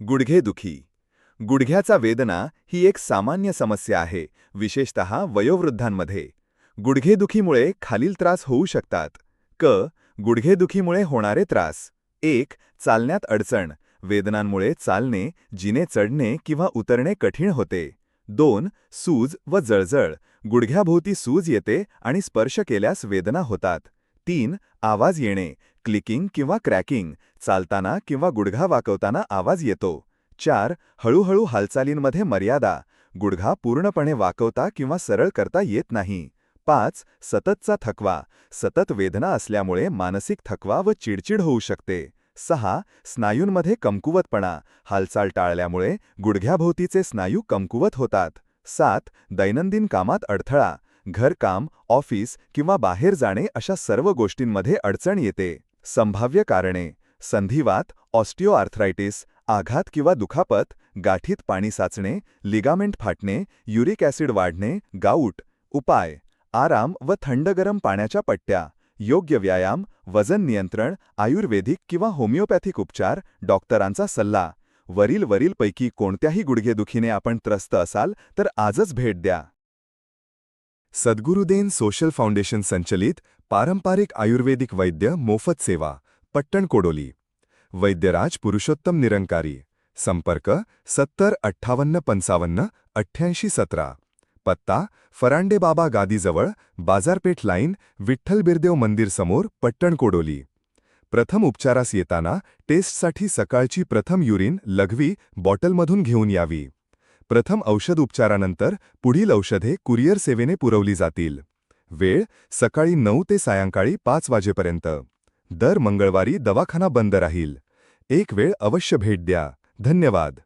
गुडघेदुखी गुडघ्याचा वेदना ही एक सामान्य समस्या आहे विशेषत वयोवृद्धांमध्ये. गुडघेदुखीमुळे खालील त्रास होऊ शकतात. क. गुडघेदुखीमुळे होणारे त्रास. एक. चालण्यात अडचण. वेदनांमुळे चालणे जिने चढणे किंवा उतरणे कठीण होते. दोन. सूज व जळजळ. गुडघ्याभोवती सूज येते आणि स्पर्श केल्यास वेदना होतात. तीन. आवाज येणे. क्लिकिंग किंवा क्रॅकिंग चालताना किंवा गुडघा वाकवताना आवाज येतो. चार हळूहळू हालचालींमध्ये मर्यादा गुडघा पूर्णपणे वाकवता किंवा सरळ करता येत नाही. पाच सततचा थकवा सतत वेदना असल्यामुळे मानसिक थकवा व चिडचिड होऊ शकते. सहा स्नायूंमध्ये कमकुवतपणा हालचाल टाळल्यामुळे गुडघ्याभोवतीचे स्नायू कमकुवत होतात. सात दैनंदिन कामात अडथळा घरकाम ऑफिस किंवा बाहेर जाणे अशा सर्व गोष्टींमध्ये अडचण येते. संभाव्य कारणे संधिवात ऑस्टिओआर्थरायटिस आघात किंवा दुखापत गाठीत पाणी साचणे लिगामेंट फाटणे युरिक ॲसिड वाढणे गाऊट उपाय आराम व थंड गरम पाण्याच्या पट्ट्या योग्य व्यायाम वजन नियंत्रण आयुर्वेदिक किंवा होमिओपॅथिक उपचार डॉक्टरांचा सल्ला. वरील वरीलपैकी कोणत्याही गुडघेदुखीने आपण त्रस्त असाल तर आजच भेट द्या. सद्गुरुदेन सोशल फाउंडेशन संचलित पारंपरिक आयुर्वेदिक वैद्य मोफत सेवा पट्टण कोडोली. वैद्यराज पुरुषोत्तम निरंकारी. संपर्क सत्तर अठ्ठावन्न पंचावन्न अठ्ठ्याऐंशी सतरा. पत्ता फरांडे बाबा गादीजवळ बाजारपेठ लाईन विठ्ठल बिरदेव मंदिर समोर पट्टण कोडोली. प्रथम उपचारास येताना टेस्टसाठी सकाळची प्रथम युरिन लघवी बॉटलमधून घेऊन यावी. प्रथम औषध उपचारानंतर पुढील औषधे कुरिअर सेवेने पुरवली जातील. वेळ सकाळी नऊ ते सायंकाळी पाच वाजेपर्यंत. दर मंगळवारी दवाखाना बंद राहील. एक वेळ अवश्य भेट द्या. धन्यवाद.